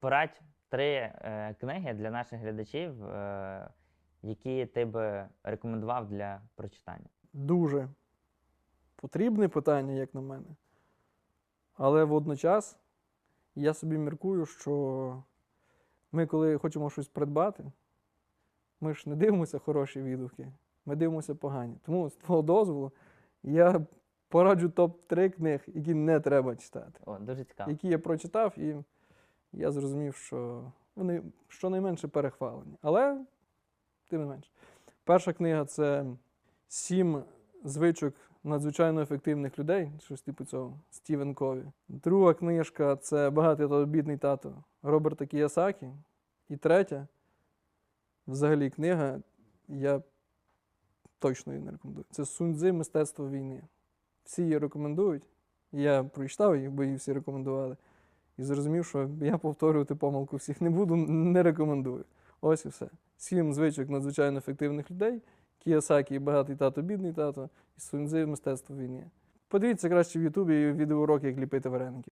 Порадь три е, книги для наших глядачів, е, які ти би рекомендував для прочитання. Дуже потрібне питання, як на мене. Але водночас я собі міркую, що ми, коли хочемо щось придбати, ми ж не дивимося хороші відгуки, ми дивимося погані. Тому з твого дозволу я пораджу топ-3 книг, які не треба читати, О, дуже цікаво. які я прочитав, і я зрозумів, що вони щонайменше перехвалені. Але, тим не менше. Перша книга це Сім звичок надзвичайно ефективних людей, щось типу цього, Стівен Кові. Друга книжка це Багатий та бідний тато Роберта Кіясакі. І третя, взагалі, книга, я точно її не рекомендую. Це Суньцзи Мистецтво війни. Всі її рекомендують. Я прочитав її, бо її всі рекомендували. І зрозумів, що я повторювати помилку всіх не буду, не рекомендую. Ось і все. Сім звичок надзвичайно ефективних людей. Кіосакі, багатий тато, бідний тато, і сунзи мистецтво війни. Подивіться краще в Ютубі відеоуроки, як ліпити вареники.